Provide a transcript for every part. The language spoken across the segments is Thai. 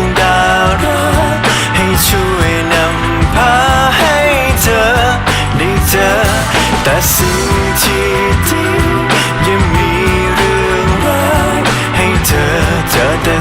ง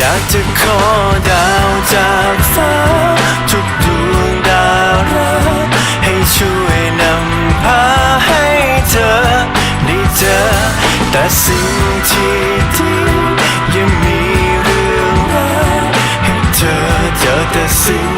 อยากจะขอดาวจากฟ้า ทุกดวงดาราให้ช่วยนำพาให้เธอได้เจอ แต่สิ่งที่ดียังมีเรื่องราให้เธอเจอแต่สิ่ง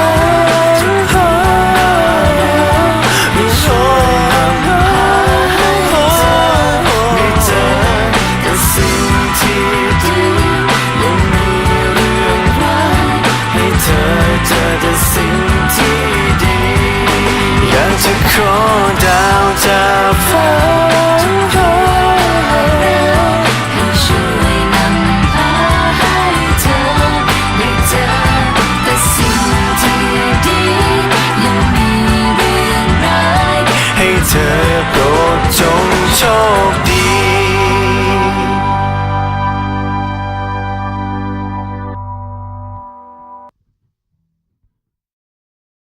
ที่